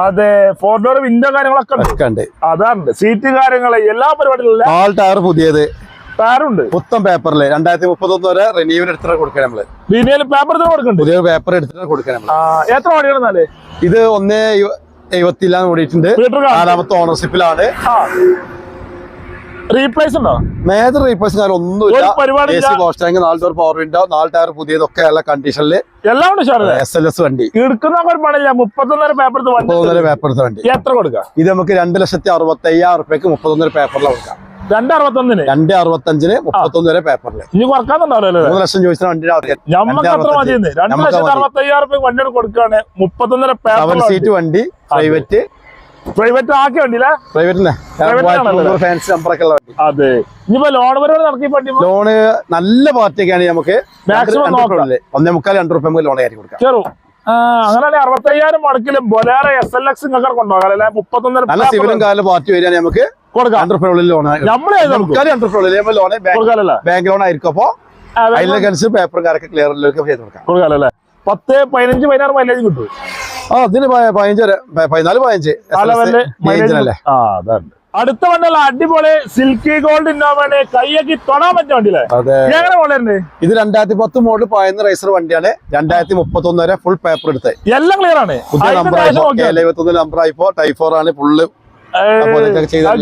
അതെ ഫോർ ഡോർ വിൻഡോ കാര്യങ്ങളൊക്കെ ഉണ്ട്. ഒക്കെ അതാണ്. സീറ്റ് കാര്യങ്ങൾ എല്ലാ പരിപാടികളും ടയർ പുതിയത്. ടയറുണ്ട് പുത്തം പേപ്പറിൽ രണ്ടായിരത്തി മുപ്പത്തൊന്ന് വരെ റിന്യൂവൽ എടുത്തിട്ട് കൊടുക്കണം നമ്മൾ. റിന്യൂവൽ പേപ്പർ തന്നെ പുതിയ പേപ്പർ എടുത്തിട്ട് കൊടുക്കണം നമ്മൾ. എത്ര വണ്ടികളെന്നാൽ ഇത് ഒന്ന് എഴുപത്തിലാണ് ഓടിയിട്ടുണ്ട്. നാലാമത്തെ ഓണർഷിപ്പിലാണ് റീപ്ലേസ് ഉണ്ടോ? മേജർ റീപ്ലേസ് ഒരു ഒന്നുമില്ല. പരിപാടി പോസ്റ്റ് ടാങ്ക് നാല് ഡോർ പവർ വിൻഡോ നാല് ടയർ പുതിയതൊക്കെ ഉള്ള കണ്ടീഷനിൽ എല്ലാം ഉണ്ട് എസ് എൽ എസ് വണ്ടി. എടുക്കുന്ന മുപ്പത്തൊന്നര പേപ്പർ വണ്ടി മുപ്പത്തൊന്നര പേപ്പർ എടുത്ത വണ്ടി. എത്ര കൊടുക്കാം? ഇത് നമുക്ക് രണ്ട് ലക്ഷത്തി അറുപത്തി അയ്യായിരം റുപ്യക്ക് മുപ്പത്തൊന്നര പേപ്പറിൽ കൊടുക്കാം. രണ്ട് അറുപത്തൊന്നിന് രണ്ട് അറുപത്തഞ്ചിന് മുപ്പത്തൊന്ന് വരെ പേപ്പറിൽ ഇനി കുറക്കാന്നുണ്ടാവില്ലല്ലോ മൂന്ന് ലക്ഷം ചോദിച്ചാൽ വണ്ടിയുടെ ആൾക്കാർ ഞമ്മക്ക് അത്ര മതി ഇന്ന്. രണ്ട് നമുക്ക് ലക്ഷത്തി മതി. അറുപത്തി അയ്യായിരം രൂപ വണ്ടിയാണ് കൊടുക്കുകയാണ്. മുപ്പത്തൊന്നര പേപ്പർ സീറ്റ് വണ്ടി. പ്രൈവറ്റ് പ്രൈവറ്റ് ആക്കി വണ്ടിയിലെ. ഫാൻസി നമ്പറൊക്കെ ഉള്ള വണ്ടി. അതെ. ഇനിയിപ്പോ ലോൺ പരിപാടി നടക്കി വണ്ടി ലോണ് നല്ല പാർട്ടിയൊക്കെയാണ് നമുക്ക് മാക്സിമം ഒന്നേ മുക്കാൽ രണ്ട് റുപ്യ നമുക്ക് ലോൺ കയറി കൊടുക്കാം. ചെറു. അങ്ങനെ അറുപത്തയ്യായിരം മുടക്കിൽ ബൊലാറ എസ് എൽ എക്സ് നിങ്ങൾക്ക് കൊണ്ടുപോകാം അല്ലെ? മുപ്പത്തൊന്നര നല്ല സിവിലും കാലം പാർട്ടി വരികയാണെങ്കിൽ നമുക്ക് കൊടുക്കാം. ലോൺ ബാങ്ക് ലോൺ ആയിരിക്കും. അപ്പൊ പേപ്പറും കാര്യമൊക്കെ ക്ലിയർ ചെയ്ത് കൊടുക്കാം. കൊടുക്കാലല്ലേ? പത്ത് പതിനഞ്ച് പതിനാറ് മൈലേജ് കിട്ടും. ആ അതിന് പതിനഞ്ച് പതിനാല് പതിനഞ്ച്. അടുത്ത വണ്ടിയല്ല അടിപൊളി സിൽക്കി ഗോൾഡ് ഇന്നോവാണ് കൈയൊക്കെ തൊടാൻ പറ്റിയ വണ്ടിയില്ലേ? എങ്ങനെ ഇത് രണ്ടായിരത്തി പത്ത് മോഡൽ പതിനൊന്ന് റൈസർ വണ്ടിയാണ്. രണ്ടായിരത്തി മുപ്പത്തി ഒന്ന് വരെ ഫുൾ പേപ്പർ എടുത്ത് എല്ലാം ക്ലിയർ ആണ്. നമ്പർ ആയിപ്പോ ടൈഫോർ ആണ് ഫുള്ള്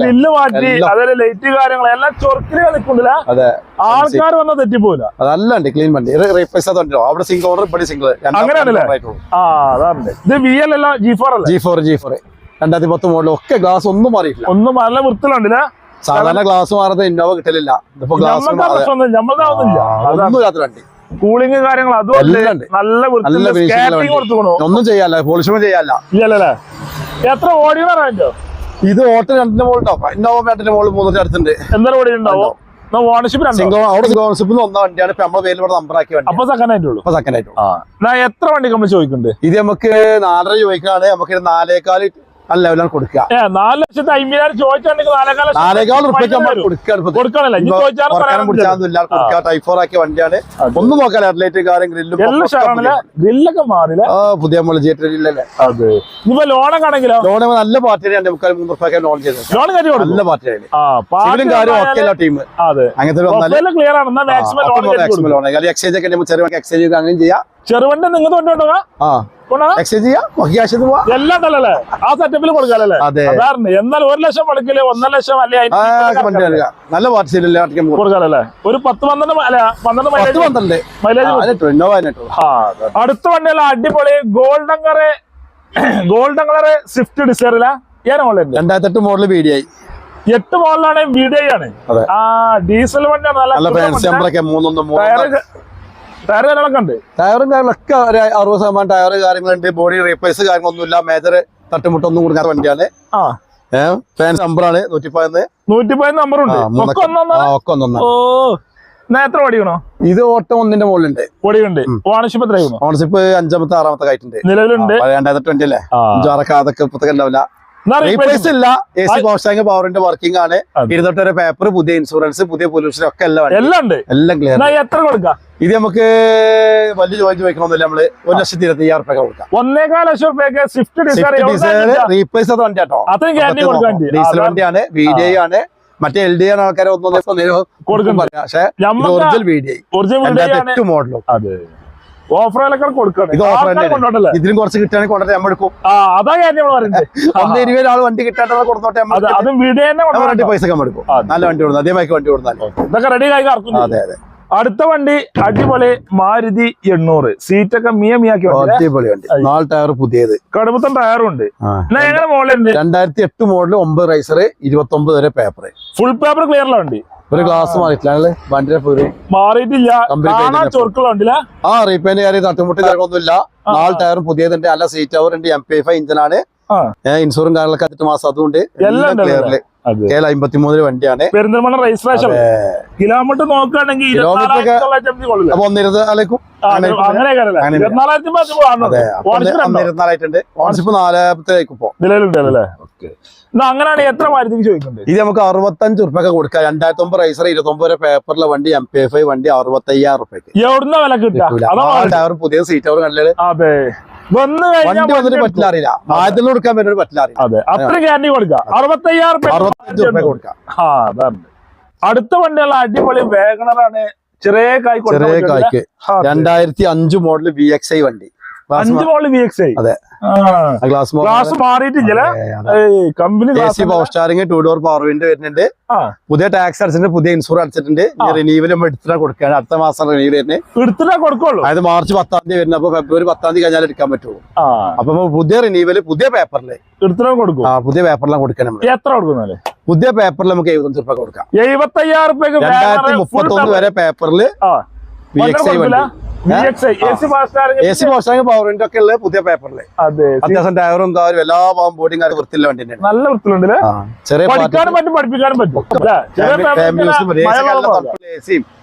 ബില്ല് മാറ്റി അതേ ലൈറ്റ് കാര്യങ്ങൾ എല്ലാം. ചൊറുക്കിൽ നിൽക്കുന്നില്ല അതെ. ആൾക്കാർ വന്നാൽ തെറ്റിപ്പോല അതല്ല ക്ലീൻ വണ്ടി. റീപ്ലേസ് അവിടെ സിംഗിൾ ഓർഡർ ഇവിടെ സിംഗിൾ അങ്ങനെയാണല്ലേ? ആ അതാണ്. ഇത് വി എൽ അല്ല ജി ഫോർ അല്ലേ? ജി ഫോർ ജി ഫോർ രണ്ടായിരത്തി പത്ത് മോഡൽ ഒക്കെ ഗ്ലാസ് ഒന്നും മാറിയിട്ടില്ല. ഒന്നും നല്ല വൃത്തിലുണ്ടല്ലേ സാധാരണ ഗ്ലാസ് മാറുന്നത് ഇന്നോവ കിട്ടലില്ല. ഇതിപ്പോ ഗ്ലാസ് ഒന്നും വണ്ടി. കൂളിംഗ് കാര്യങ്ങൾ അതും നല്ല വൃത്തി ഒന്നും ചെയ്യാല്ല പോളിഷും ചെയ്യാല്ല ഇല്ലല്ലേ? എത്ര ഓടിയോ ഇത് ഓട്ടം രണ്ടിന്റെ മുകളിലോ ഇന്നോവ രണ്ടിന്റെ മുകളിൽ മൂന്ന് അടുത്തുണ്ട് എന്തായാലും ഓടി ഉണ്ടാവോ. എത്ര വണ്ടി നമ്മൾ ചോദിക്കുന്നുണ്ട്? ഇത് നമുക്ക് നാലര ചോദിക്കാണ് നമുക്ക് ഒരു നല്ല ലെവലാണ് കൊടുക്കുക. നാല് ലക്ഷത്തി അമ്പതിനായിരം നാലേകാൽ റുപ്യക്ക് നമ്മൾ തരും. കൊടുക്കുക. ടൈഫോർ ആക്കിയ വണ്ടിയാണ്. ഒന്നും നോക്കാൻ ഹെഡ്ലൈറ്റ് കാര്യം ഗ്രില്ലും ഗ്രില്ലൊക്കെ മാറില്ല. ആ പുതിയ നമ്മൾ ജിയറ്റില്ലല്ലേ അതെ. ഇനിയിപ്പോ ലോണൊക്കെ ആണെങ്കിലോ? ലോൺ നല്ല പാർട്ടിയാണ് മുക്കാൽ മൂന്ന് റുപ്യൊക്കെ ലോൺ ചെയ്തത് ലോൺ നല്ല പാർട്ടിയാണ് ആ കാര്യം ഓക്കെ ടീം അങ്ങനത്തെ മാക്സിമം ലോൺ എക്സ്ചേഞ്ച് ഒക്കെ ചെറിയ എക്സ്ചേഞ്ച് അങ്ങനെ ചെയ്യാം. ചെറുവണ്ടി നിങ്ങൾ കൊണ്ടുപോകാ. ആ. കൊണ്ടുപോകാം എക്സ്ചേഞ്ച് ചെയ്യാം? ബാക്കി ക്യാഷ് പോവാ? എല്ലാം ഉണ്ടല്ലേ ആ സെറ്റപ്പിൽ കൊടുക്കാല്ലേ അതെ. എന്നാൽ ഒരു ലക്ഷം മുടക്കിൽ ഒന്നര ലക്ഷം അല്ലേ? നല്ല കൊടുക്കാല്ലേ ഒരു പത്ത് പന്ത്രണ്ട് പത്ത് മൈലേജ് അടുത്ത വണ്ടിയല്ല? അടിപൊളി golden colour golden colour Swift ഡിസൈറില ഏറെ മോഡൽ രണ്ടായിരത്തി എട്ട് മോഡൽ ബി ഡി ആയി എട്ട് മോഡലാണ് വീഡിയോ ആണ്. ആ ഡീസൽ വണ്ടിയാണ്. നല്ല ടയർ കാര്യങ്ങളൊക്കെ ഉണ്ട്. ടയറും കാര്യങ്ങളൊക്കെ ഒരു അറുപത് ശതമാനം ടയർ കാര്യങ്ങളുണ്ട്. ബോഡി റീപ്ലേസ് കാര്യങ്ങളൊന്നും ഇല്ല മേജർ തട്ടുമുട്ടൊന്നും കൊടുക്കാത്ത വണ്ടിയാണ്. ആ. ഏഹ് നമ്പറാണ് ഒക്കെ ഒന്നൊന്നാണ്. ഓ. എത്ര ഓടിക്കണോ ഇത് ഓട്ടം ഒന്നിന്റെ മുകളിലുണ്ട്. ഓടിയുണ്ട് ഓണർഷിപ്പ് എത്ര ഓണർഷിപ്പ് അഞ്ചാമത്തെ ആറാമത്തെ ആയിട്ടുണ്ട് നിലവിലുണ്ട്? രണ്ടായിരത്തി ട്വന്റി അല്ലേ. അഞ്ചാറൊക്കെ അതൊക്കെ ഇപ്പത്തെ ഉണ്ടാവില്ല. റീപ്ലേസ് ഇല്ല. എ സി പവർ പവറിന്റെ വർക്കിംഗ് ആണ്. ഇരുന്നൂറ്റൊരു പേപ്പർ പുതിയ ഇൻഷുറൻസ് പുതിയ പൊല്യൂഷൻ ഒക്കെ എല്ലാം എല്ലാം ഉണ്ട്. എല്ലാം ക്ലിയർ എത്ര കൊടുക്കാം? ഇത് നമുക്ക് വലിയ ജോയിന്റ് വെക്കണമെന്നില്ല നമ്മൾ. ഒരു ലക്ഷത്തി ഇരുപത്തി അയ്യായിരം റുപ്യ കൊടുക്കാം. ഒന്നേകാൽ ലക്ഷം റുപ്യക്ക് സ്വിഫ്റ്റ് ഡിസൈർ റീപ്ലേസ് ചെയ്ത വണ്ടി കേട്ടോ. ഡീസൽ. വണ്ടിയാണ് വി ഡി ഐ ആണ്. മറ്റേ എൽ ഡി ആണ് ആൾക്കാരെ ഒന്നും കൊടുക്കുന്നുണ്ട്. പറയാം. പക്ഷേ ഒറിജിനൽ വി ഡി ഐ എട്ട് മോഡലും കൊടുക്കണം ഇത് ഓഫർ കുറച്ച് കിട്ടുകയാണെങ്കിൽ കൊണ്ടുവരാൻ നമ്മൾ എടുക്കും. ആ അതാ കാര്യം നമ്മൾ പറയുന്നത്. ഒന്ന് ഇരുപത് ആൾ വണ്ടി കൊടുത്തോട്ടെ നമ്മൾ അത് തന്നെ. പൈസ എടുക്കും നല്ല വണ്ടി കൊടുക്കും അതേമാതിരി വണ്ടി കൊടുത്താൽ. ഇതൊക്കെ റെഡി ആയി അതെ അതെ. അടുത്ത വണ്ടി അടിപൊളി മാരുതി എണ്ണൂറ്. സീറ്റൊക്കെ മിയ മിയാക്കി അടിപൊളി വണ്ടി. നാല് ടയർ പുതിയത്. കടുപ്പത്തൻ ടയറും ഉണ്ട്. എങ്ങനെ മോളുണ്ട് രണ്ടായിരത്തി എട്ട് മോഡൽ ഒമ്പത് റൈസർ ഇരുപത്തി ഒമ്പത് വരെ പേപ്പർ ഫുൾ പേപ്പർ ക്ലിയറിലെ വണ്ടി. ഒരു ഗ്ലാസ് മാറിയിട്ടില്ല. വണ്ടിയുടെ ഒരു മാറിയിട്ടില്ല. ആ റീപെയിന്റ് കാര്യം തട്ടുമുട്ടി കാര്യങ്ങളൊന്നുമില്ല നാല് ടയറും പുതിയതുണ്ട്. അല്ല സീറ്റ് അവർ ഉണ്ട്. എം പി ഫൈവ് ഇഞ്ചിനാണ് ഇൻഷുറും കാര്യങ്ങളൊക്കെ അഞ്ചെട്ട് മാസം അതുകൊണ്ട് എല്ലാം ക്ലിയറിൽ കെ എൽ അമ്പത്തി മൂന്നിൽ വണ്ടിയാണ്. പെരിന്തൽമണ്ണ രജിസ്ട്രേഷൻ കിലോമീറ്റർ നോക്കുകയാണെങ്കിൽ അപ്പൊ ഒന്നിരുന്നാലേക്കും? ഒന്നിരുന്നാലായിട്ടുണ്ട് നിലവിലുണ്ടല്ലേ? എത്ര മാരുതി ചോദിക്കുന്നത് ഇത് നമുക്ക് അറുപത്തഞ്ച് ഉറുപ്പൊക്കെ കൊടുക്കാം. രണ്ടായിരത്തി ഒമ്പത് റൈസർ ഇരുപത്തൊമ്പത് പേപ്പറിലെ വണ്ടി എം പി എഫ് ഐ വണ്ടി അറുപത്തി അയ്യായിരം എവിടുന്ന വില കിട്ടില്ല പുതിയ സീറ്റ് അവർ കണ്ടത് അതെ. വന്നു കഴിഞ്ഞാൽ വണ്ടി വന്നിട്ട് പറ്റില്ല അറിയില്ല ആയിരത്തിൽ കൊടുക്കാൻ പറ്റുന്ന പറ്റില്ല അറിയില്ല അതെ. അത്ര ഗ്യാരണ്ടി കൊടുക്കാം അറുപത്തയ്യായിരം അറുപത്തഞ്ച് ഉറുപ്പ കൊടുക്കാം. ആ അതാണ്. അടുത്ത വണ്ടിയുള്ള അടിപൊളി വേഗണറാണ് ചെറിയ കായ്ക്ക് ചെറിയ കായ്ക്ക് രണ്ടായിരത്തി അഞ്ച് മോഡൽ വി എക്സ് ഐ വണ്ടി. അഞ്ച് ബോൾ വി എക്സ് ഐ അതെ. ഗ്ലാസ് ഗ്ലാസ് മാറിയിട്ടില്ല. Company power steering two door power window വരുന്നുണ്ട്. പുതിയ ടാക്സ് അടച്ചിട്ട് പുതിയ ഇൻഷുറൻസ് അടച്ചിട്ടുണ്ട്. നമ്മൾ എടുത്തിട്ട് കൊടുക്കുകയാണ്. അടുത്ത മാസം റിനീവൽ വരുന്നത് എടുത്തിട്ടാ കൊടുക്കുള്ളൂ. അതായത് മാർച്ച് പത്താം തീയതി വരുന്നത് അപ്പൊ ഫെബ്രുവരി പത്താം തീയതി കഴിഞ്ഞാൽ എടുക്കാൻ പറ്റുള്ളൂ. അപ്പൊ പുതിയ റിനീവൽ പുതിയ പേപ്പറിൽ എടുത്തിട്ടാ കൊടുക്കും. പുതിയ പേപ്പറിലാണ് കൊടുക്കാൻ എത്ര കൊടുക്കുന്നാൽ പുതിയ പേപ്പറിൽ നമുക്ക് എഴുപത്തഞ്ച് രൂപ കൊടുക്കാം. എഴുപത്തയ്യായിരം റുപ്യക്ക് രണ്ടായിരത്തി മുപ്പത്തി ഒന്ന് വരെ പേപ്പറിൽ വി എക്സ് ഐ വണ്ടി പവർ വിൻഡോ ഒക്കെ ഉള്ള പുതിയ പേപ്പറിൽ അതെ അത്യാവശ്യം ടയറും കാര്യം എല്ലാ ബോഡിയും കാര്യം വൃത്തിയുള്ള വണ്ടി നല്ല വൃത്തിയുണ്ടല്ലേ ആ, ചെറിയ പറ്റും പഠിപ്പിക്കാനും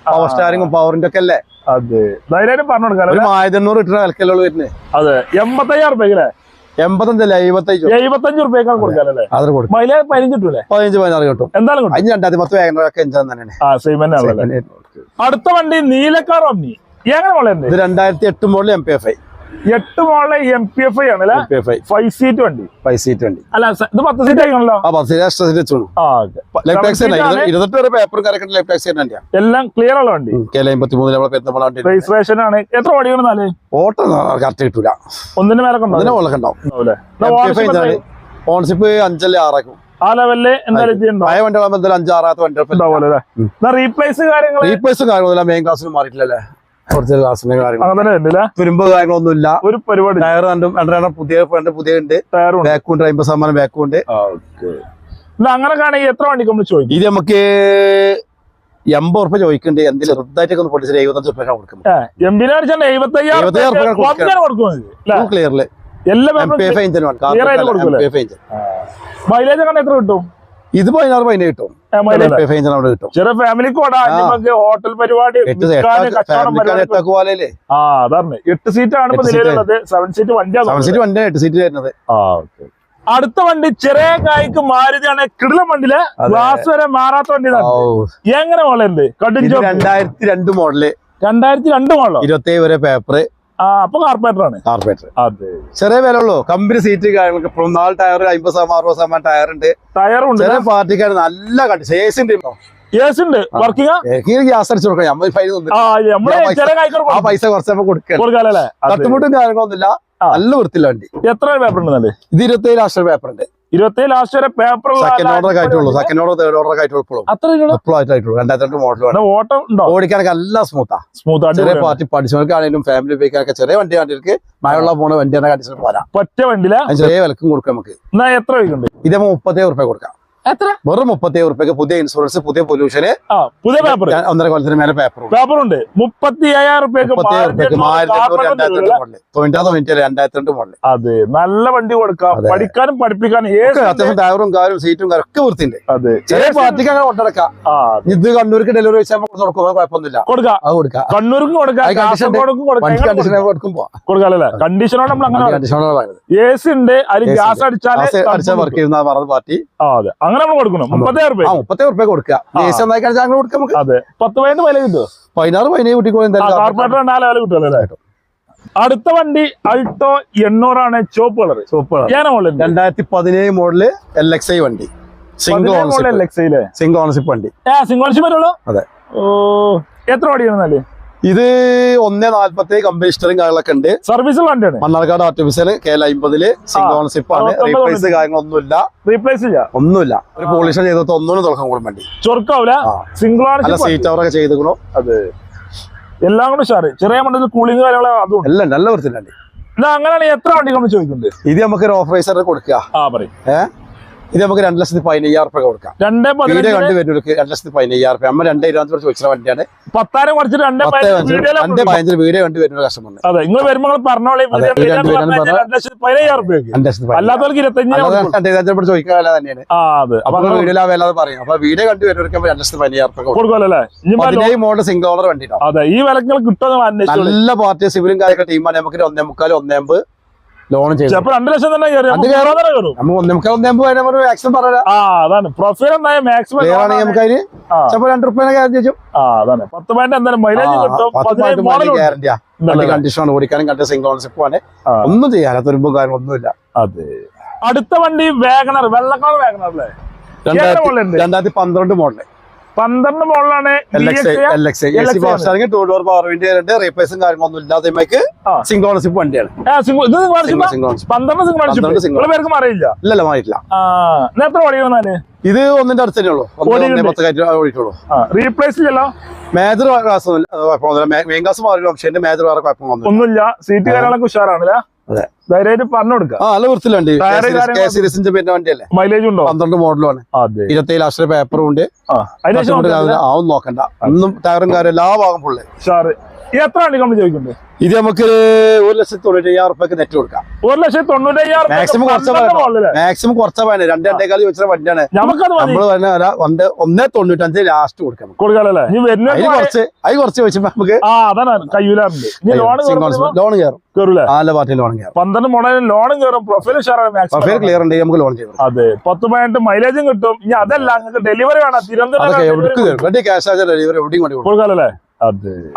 പവർ സ്റ്റാറിംഗും പവറിന്റെ ഒക്കെ അല്ലേ? അതെ. പറഞ്ഞു കൊടുക്കാം ആയിരത്തി എണ്ണൂറ് കിട്ടുന്ന വിലക്കല്ലുള്ള വരുന്നത്. അതെ. എൺപത്തയ്യായിരം റുപ്യല്ലേ എൺപത്തഞ്ചല്ല എഴുപത്തഞ്ചു? എഴുപത്തഞ്ച് റുപ്യക്കാണ് കൊടുക്കാനല്ലേ അതിന് കൊടുക്കും. മൈലേജ് പതിനഞ്ച് കിട്ടൂലേ പതിനഞ്ച് പതിനാറ് കിട്ടും. എന്തായാലും കിട്ടും. അതിന് രണ്ടായിരത്തി പത്ത് വേഗനൊക്കെ എഞ്ചാൻ തന്നെയാണ്. ആ സെയിം അടുത്ത വണ്ടി നീലക്കാർ ഒന്നി. ഇത് രണ്ടായിരത്തി എട്ട് model M P F I എട്ട് മോളിലെ M P F I I five seat വണ്ടി. ഫൈവ് സീറ്റ് വണ്ടി. അല്ല ഇത് പത്ത് സീറ്റ് ആയിക്കണല്ലോ? ആണ്. ഇരുപത്തെട്ട് വരെ പേപ്പർ കറക്റ്റ് ലൈഫ് ടാക്സ് തന്നെയാണ് എല്ലാം ക്ലിയർ ഉള്ള വണ്ടി. രജിസ്ട്രേഷൻ ആണ്. എത്ര ഓടിക്കണെന്നാൽ ഓട്ടം കറക്റ്റ് കിട്ടൂല. ഒന്നിന് മേലൊക്കെ ഉണ്ടാവും. ഓൺഷിപ്പ് അഞ്ചല്ലേ ആറാക്കും. ആ ലെവലിൽ എന്തായാലും അഞ്ചാറാത്ത വണ്ടി റീപ്ലേസ് കാര്യങ്ങൾ റീപ്ലേസും കാര്യങ്ങളൊന്നും മെയിൻ ക്ലാസ്സിൽ മാറിയിട്ടില്ലല്ലേ? കുറച്ച് ക്ലാസ്സിന്റെ കാര്യങ്ങൾ തുരുമ്പ് കാര്യങ്ങളൊന്നും ഇല്ല ഒരു പരിപാടി. ടയർ രണ്ടും രണ്ടെണ്ണം പുതിയ രണ്ട് പുതിയ ഉണ്ട്. ബാക്കും ഉണ്ട്. അമ്പത് ശതമാനം ബാക്കും ഉണ്ട്. അങ്ങനെ കാണുമെങ്കിൽ എത്ര വണ്ടിക്ക് നമ്മൾ ചോദിക്കും? ഇത് നമുക്ക് എൺപത് ഉറുപ്പ ചോദിക്കുന്നുണ്ട്. എന്തെങ്കിലും ചെറുതായിട്ടൊക്കെ ഒന്ന് പൊട്ടിച്ചിട്ട് എഴുപത്തഞ്ച് ഉറുപ്പ കൊടുക്കും. ക്ലിയറിൽ എല്ലാ മൈലേജ് എത്ര കിട്ടും? ഇത് പതിനാറ് പതിനേഴ് കിട്ടും. അവിടെ കിട്ടും. ചെറിയ ഫാമിലി നമുക്ക് ഹോട്ടൽ പരിപാടി എട്ട് സീറ്റ് ആണ് സെവൻ സീറ്റ് വണ്ടിയാണ് സെവൻ സീറ്റ് എട്ട് സീറ്റ് വരുന്നത്. ആ ഓക്കെ. അടുത്ത വണ്ടി ചെറിയ കായ്ക്ക് മാരുതിയാണ്. കിടിലം വണ്ടിയിലെ. ഗ്ലാസ് വരെ മാറാത്ത വണ്ടി എങ്ങനെ കടും ചോപ്പ്. രണ്ടായിരത്തി രണ്ട് മോഡൽ. രണ്ടായിരത്തി രണ്ട് മോളോ ഇരുപത്തി ഏഴ് വരെ പേപ്പർ അപ്പൊ കാർപ്പറേറ്റർ ആണ്. കാർപ്പറേറ്റർ അതെ. ചെറിയ വില ഉള്ളൂ കമ്പനി സീറ്റ് ഇപ്പം നാല് ടയർ അമ്പത് ശതമാനം അറുപത് ശതമാനം ടയർ ഉണ്ട്. ടയർ ഉണ്ട് ചെറിയ പാർട്ടിക്കാർ നല്ല കണ്ടി ശേഷി ഉണ്ട് ഉണ്ട്. വർക്കിംഗ് എനിക്ക് ഗ്യാസ് അടിച്ചു കൊടുക്കാം നമ്മൾ ഫൈൻ ആ പൈസ-. തട്ടുമുട്ടും കാര്യങ്ങളൊന്നുമില്ല. നല്ല വൃത്തിയില്ല വണ്ടി. എത്ര പേപ്പർ ഉണ്ട് ഇത് ഇരുപത്തി ഏഴ് ലക്ഷം പേപ്പർ ഉണ്ട്. ഇരുപത്തി ലാസ്റ്റ് വരെ പേപ്പർ സെക്കൻഡ് ഓർഡർ ആയിട്ടുള്ളൂ സെക്കൻഡ് ഓർഡർ തേർഡ് ഓർഡർ ആയിട്ടുള്ളൂ ഇപ്പോഴും. അത്ര രൂപ എപ്പോഴും ആയിട്ടുള്ളൂ. രണ്ടായിരത്തി രണ്ട് മോഡലാണ് ഓട്ടം ഉണ്ടോ? ഓടിക്കാനൊക്കെ സ്മൂത്താ സ്മൂത്ത് ചെറിയ പാർട്ടി പഠിച്ചവർക്കാണെങ്കിലും ഫാമിലി ഉപയോഗിക്കാനൊക്കെ ചെറിയ വണ്ടി മഴയുള്ള പോണ കണ്ടിച്ചിട്ട് പോരാ. ഒറ്റ വണ്ടിയില? ചെറിയ വിലക്കും കൊടുക്കാം നമുക്ക്. എന്നാ എത്ര വയ്ക്കുന്നുണ്ട് ഇത് മുപ്പത്തേഴ് ഉറുപ്പ്യ കൊടുക്കാം. എത്ര? വെറും മുപ്പത്തേഴ് റുപ്യക്ക് പുതിയ ഇൻഷുറൻസ് പുതിയ പൊല്യൂഷന് പുതിയ പേപ്പർ ഒന്നര കൊല്ലത്തിന് മേലെ പേപ്പർ പേപ്പർ ഉണ്ട്. മുപ്പത്തി അയ്യായിരം റുപ്യക്ക് രണ്ടായിരത്തി രണ്ടായിരത്തി രണ്ട് മോഡൽ. അതെ. നല്ല വണ്ടി കൊടുക്കാം. പഠിക്കാനും പഠിപ്പിക്കാനും അത്യാവശ്യം ഡ്രൈവറും കാറും സീറ്റും കാറും ഒക്കെ വൃത്തിയുണ്ട്. അതെ. ചെറിയ പാർട്ടിക്ക് അങ്ങനെ കൊണ്ടിടക്കാം ഇത് കണ്ണൂർക്ക് ഡെലിവറി വെച്ചാൽ നമുക്ക് കൊടുക്കുമ്പോൾ കുഴപ്പമൊന്നുമില്ല. കൊടുക്കാം. അത് കൊടുക്കാം. കണ്ണൂർക്കും കൊടുക്കാം. കൊടുക്കുമ്പോ. കൊടുക്കാല്ലേ? കണ്ടീഷനോട് നമ്മൾ അങ്ങനെ കണ്ടീഷനോട് പറയുന്നത് എ സി ഉണ്ട്. അതിൽ ഗ്യാസ് അടിച്ചാൽ അടിച്ചാൽ വർക്ക് ചെയ്യുന്ന പറഞ്ഞ പാർട്ടി അതെ. അങ്ങനെ നമ്മൾ കൊടുക്കണം മുപ്പത്തേഴ് റുപ്യ മുപ്പത്തേഴ് ഉറുപ്പ്യ കൊടുക്കുക. ദേശം കഴിച്ചാൽ അങ്ങനെ കൊടുക്കാം നമുക്ക്. അതെ. പത്ത് പതിനൊന്ന് വില കിട്ടുമോ പതിനാറ് പതിനേഴ് കുട്ടിക്കോ എന്തായാലും കാർപ്പറേറ്റർ നാല് വില കിട്ടുമല്ലോ അല്ലേ? അടുത്ത വണ്ടി അൾട്ടോ എണ്ണൂറാണ് ചുവപ്പ് കളർ ഞാൻ മോളുണ്ട് രണ്ടായിരത്തി പതിനേഴ് മോഡൽ എൽ എക്സ് ഐ വണ്ടി. സിംഗിൾ ഓണർഷിപ്പ് സിംഗിൾ ഓണർഷിപ്പ് വണ്ടി. സിംഗിൾ ഓണർഷിപ്പ് വരുള്ളൂ? അതെ. ഓ എത്ര ഓടിയാണെന്നാൽ ഇത് ഒന്നേ നാല്പത്തി കമ്പനി ഹിസ്റ്ററും കാര്യങ്ങളൊക്കെ ഉണ്ട്. Service Mannarkkad artificial K L അമ്പതിൽ single. Ownership ആണ്. റീപ്ലേസ് കാര്യങ്ങളൊന്നുമില്ല. റീപ്ലേസ് ചെയ്യാ ഒന്നുമില്ല. ഒരു പോളിഷൻ ചെയ്തിട്ട് ഒന്നിനും തുടക്കം കൂടും വണ്ടി. ചൊറുക്കാവില്ല. സിംഗിൾ ആണ് സീറ്റ് അവറൊക്കെ ചെയ്തോ അത്. എല്ലാം കൂടെ ഉഷാറ്. ചെറിയ മണ്ടത്തിൽ കൂളിംഗ് കാര്യങ്ങളോ അതും അല്ല എല്ലാം നല്ല വൃത്തിയിലാണ് അങ്ങനെയാണെങ്കിൽ എത്ര വണ്ടി കൊണ്ട് ചോദിക്കുന്നുണ്ട് ഇത് നമുക്ക് ഒരു ഓഫ് റൈസർ കൊടുക്കുക ആ പറയും. ഏഹ് ഇത് നമുക്ക് രണ്ട് ലക്ഷത്തി പതിനയ്യായിരം റുപ്യ കൊടുക്കാം. രണ്ട് വീഡിയോ കണ്ടു വരുന്നവർക്ക് രണ്ട് ലക്ഷത്തി പതിനയ്യായിരം റുപ്യ നമ്മൾ രണ്ട് ഇരുപത്തി ചോദിച്ച വണ്ടിയാണ്. പത്താരം കുറച്ചിട്ട് രണ്ടേ പതിനഞ്ച് വീഡിയോ കണ്ടു വരുന്ന കസ്റ്റമറിന് അതെ നിങ്ങൾ വരുമ്പോൾ പറഞ്ഞോളി വില തന്നെയാണ്. അപ്പൊ അപ്പൊ വീഡിയോയിൽ ആ വില അത് പറയും അപ്പൊ വീഡിയോ കണ്ടു വരുന്നവർക്ക് രണ്ട് ലക്ഷത്തി പതിനയ്യായിരം റുപ്യ കൊടുക്കും. കൊടുക്കുമല്ലോ പതിനേഴ് മോഡൽ സിംഗിൾ ഓണർ വണ്ടി അതെ ഈ നിങ്ങൾ അന്വേഷിച്ചോളൂ. നല്ല പാർട്ടി സിവിലും കാര്യമൊക്കെ ടീമാണ് നമുക്ക് ഒന്നേ മുക്കാൽ ഒന്നേ അമ്പത് ലോൺ ചെയ്തു. രണ്ട് ലക്ഷം തന്നെ നമുക്ക് ഒന്നേ മാക്സിമം പറയാം ആ അതാണ്. പ്രൊഫൈൽ മാക്സിമം നമുക്ക് അതിന് ആ. രണ്ട് റുപ്യ അതാണ്. പത്ത് പോയിന്റ് എന്തായാലും മൈലേജ് കിട്ടും. പതിനേഴ് മോഡൽ ഗ്യാരണ്ടിയാ വണ്ടി കണ്ടീഷനാണ് ഓടിക്കാനും കണ്ട സിംഗിൾ ഓണർഷിപ്പ് ആണ് ഒന്നും ചെയ്യാൻ തുരുമ്പും കാര്യം ഒന്നുമില്ല. അതെ. അടുത്ത വണ്ടി വേഗണർ വെള്ള കളർ വേഗണർ അല്ലേ? രണ്ടായിരത്തി പന്ത്രണ്ട് മോഡൽ പന്ത്രണ്ട് മോഡലാണ് steering two door power window റീപ്ലേസും കാര്യങ്ങളൊന്നും ഇല്ലാതെ. സിംഗിൾ ഓണർഷിപ്പ് വണ്ടിയാണ്. പന്ത്രണ്ട് സിംഗിൾ പേർക്കും അറിയില്ല ഇല്ലല്ല നേരത്തെ ഓടി വന്നാൽ? ഇത് ഒന്നിന്റെ അടുത്ത് തന്നെ ഉള്ളൂ റീപ്ലേസ് ചെയ്യല്ലോ മേജർ ക്ലാസ് മെയിൻ ക്ലാസ് മാറി പക്ഷേ എന്റെ മേജർ വേറെ കുഴപ്പമൊന്നുമില്ല. ഒന്നുമില്ല. സീറ്റ് കാര്യങ്ങളൊക്കെ ഉഷാറാണല്ലേ? അതെ. ധൈര്യമായിട്ട് പറഞ്ഞു കൊടുക്കാം ആ നല്ല വൃത്തിയിലുണ്ട്. Tyre കാര്യങ്ങൾ- കെ സീരീസിന്റെ പിന്നെ വണ്ടിയല്ലേ? മൈലേജ് ഉണ്ടോ? പന്ത്രണ്ട് മോഡലുമാണ്. അതെ. ഇരുപത്തേഴ് ലക്ഷം പേപ്പറും ഉണ്ട്. ആ. ഒന്നും നോക്കണ്ട. ഒന്നും ടയറും കാര്യം എല്ലാ ഭാഗം ഫുള്ള് എത്ര വണ്ടി നമ്മൾ ചോദിക്കുന്നത് ഇത് നമുക്ക് ഒരു ലക്ഷത്തി തൊണ്ണൂറ്റയ്യായിരം റുപ്യക്ക് നെറ്റ് കൊടുക്കാം. ഒരു ലക്ഷത്തി തൊണ്ണൂറ്റയ്യായിരം മാക്സിമം കുറച്ച് മാക്സിമം കുറച്ച വേണം രണ്ട് രണ്ടേക്കാൾ ചോദിച്ച വണ്ടിയാണ്. നമുക്ക് നമ്മൾ നമ്മൾ പറഞ്ഞ ഒന്ന് തൊണ്ണൂറ്റഞ്ച് ലാസ്റ്റ് കൊടുക്കാം കൊടുക്കാനല്ലേ കുറച്ച് അത് കുറച്ച് ചോദിച്ചപ്പോ നമുക്ക് ലോൺ കയറും പാർട്ടി ലോൺ കയറും പന്ത്രണ്ട് മോഡലിൽ ലോണും കയറും പ്രൊഫൈൽ ക്ലിയർ ഉണ്ടെങ്കിൽ നമുക്ക് ലോൺ ചെയ്യാം അതെ പത്ത് പതിനെട്ട് മൈലേജും കിട്ടും. ഇനി അതല്ല നിങ്ങൾക്ക് ഡെലിവറി വേണം. തിരുവനന്തപുരം ഡെലിവറി എവിടെയും കൊണ്ട് കൊടുക്കും. കൊടുക്കാലല്ലേ അതെ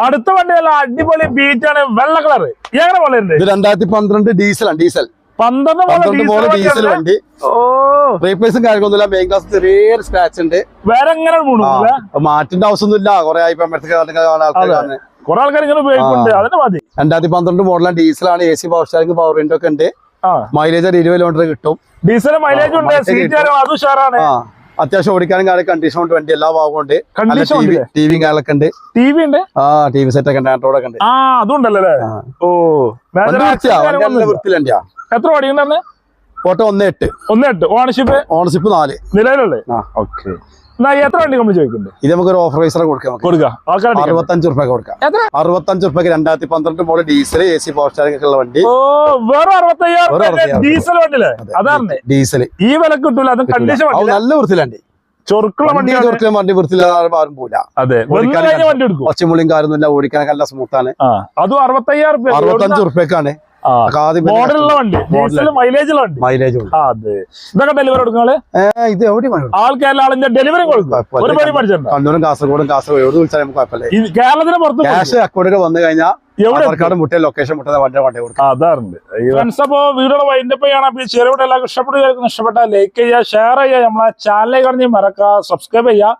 അടുത്ത വണ്ടി നല്ല അടിപൊളി ബീറ്റാണ് വെള്ള കളർ എങ്ങനെ പോലെ രണ്ടായിരത്തി പന്ത്രണ്ട് ഡീസലാണ് ഡീസൽ പന്ത്രണ്ട് മോഡൽ ഡീസൽ വണ്ടി റീപ്ലേസും മെയിൻ ക്ലാസ് ചെറിയൊരു സ്ക്രാച്ച് ഉണ്ട്. വേറെ എങ്ങനെ മാറ്റേണ്ട ആവശ്യമൊന്നുമില്ല. കുറെ ആയി ഇപ്പൊ ആൾക്കാർ കുറെ ആൾക്കാർ ഇങ്ങനെ ഉപയോഗിക്കുന്നുണ്ട്. മതി. രണ്ടായിരത്തി പന്ത്രണ്ട് മോഡലാണ് ഡീസലാണ് A C power steering power window ഒക്കെ ഉണ്ട്. മൈലേജ് ഒരു ഇരുപത് കിലോമീറ്റർ കിട്ടും. ഡീസൽ മൈലേജ് ഉണ്ട്. സീറ്റ്. ഉഷാറാണ്. അത്യാവശ്യം ഓടിക്കാനും കാര്യം കണ്ടീഷൻ ഉണ്ട് വണ്ടി എല്ലാ ഭാഗവും ഉണ്ട്. കണ്ടീഷൻ ടി വി ഉണ്ട് ടി വി ഉണ്ട്. ആ ടി വി സെറ്റ് ഒക്കെ ഉണ്ട് ഒക്കെ ഉണ്ട്. ആ അതുണ്ടല്ലേ ഓ വണ്ടി major വൃത്തിയാ accident വണ്ടി നല്ല കാര്യങ്ങളൊന്നുമില്ല. എത്ര ഓടിയുണ്ടെന്ന് ഒന്ന് എട്ട്. ഒന്ന് എട്ട്. ഓണർഷിപ്പ് ഓണർഷിപ്പ് നാല്. നിലവിലല്ലേ. ഓക്കെ എത്ര വണ്ടി നമ്മൾ ചോദിക്കുന്നുണ്ട്? ഇത് നമുക്ക് ഒരു ഓഫർ പൈസ കൊടുക്കാം കൊടുക്കാം. ആൾക്കാരെ അറുപത്തഞ്ച് റുപ്യ കൊടുക്കാം. എത്ര? അറുപത്തഞ്ച് രണ്ടായിരത്തി പന്ത്രണ്ട് model diesel A C power steering ഉള്ള വണ്ടി. ഓ വെറും അറുപത്തയ്യായിരം ഡീസൽ വണ്ടിയില്ലേ അതാണ് ഡീസൽ ഈ വില കിട്ടൂല അതും കണ്ടീഷൻ നല്ല വൃത്തിയിലുണ്ട്. ചൊറുക്കുള്ള വണ്ടി ചൊറിക്കാൻ വണ്ടി വൃത്തിയില്ലാതെ ആരും പോല അതെ കാര്യമൊന്നുമില്ല ഓടിക്കാനൊക്കെ നല്ല സ്മൂത്താണ് അതും അറുപത്തയ്യായിരം അറുപത്തഞ്ച് റുപ്യക്കാണ് മൈലേജ് ഇതൊക്കെ ഡെലിവറി ഇത് ആൾ ഡെലിവറി കൊടുക്കും. ഒരു പണി പഠിച്ചിട്ടുണ്ടോ കണ്ണൂരും കാസർഗോഡും കാസർഗോഡ് എവിടെ വിളിച്ചാലും നമുക്ക് കുഴപ്പമില്ല. ഈ കേരളത്തിന് പുറത്ത് ക്യാഷ് അക്കൗണ്ടിൽ വന്നു കഴിഞ്ഞാൽ ലൊക്കേഷൻ മുട്ടുന്ന വണ്ടി വണ്ടി കൊടുക്കും. അതാറുണ്ട്. ഫ്രണ്ട്സ് അപ്പോ വീഡിയോ വൈൻഡപ്പ് ചെയ്യണം. അപ്പൊ ഈ ചെറുവിടെ എല്ലാവർക്കും ഇഷ്ടപ്പെട്ടു ഇഷ്ടപ്പെട്ട ലൈക്ക് ചെയ്യുക ഷെയർ ചെയ്യുക. നമ്മളെ ചാനലിൽ കടഞ്ഞ് മറക്കുക സബ്സ്ക്രൈബ് ചെയ്യുക.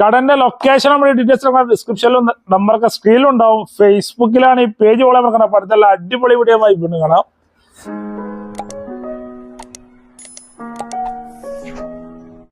കടന്റെ ലൊക്കേഷൻ നമ്മുടെ ഡീറ്റെയിൽസ് ഡിസ്ക്രിപ്ഷനിലും നമ്പറൊക്കെ സ്ക്രീനിലുണ്ടാവും ഫേസ്ബുക്കിലാണ് ഈ പേജ് പോലെ അപ്പൊ അടുത്തുള്ള അടിപൊളി വീഡിയോ വീണ്ടും കാണാം.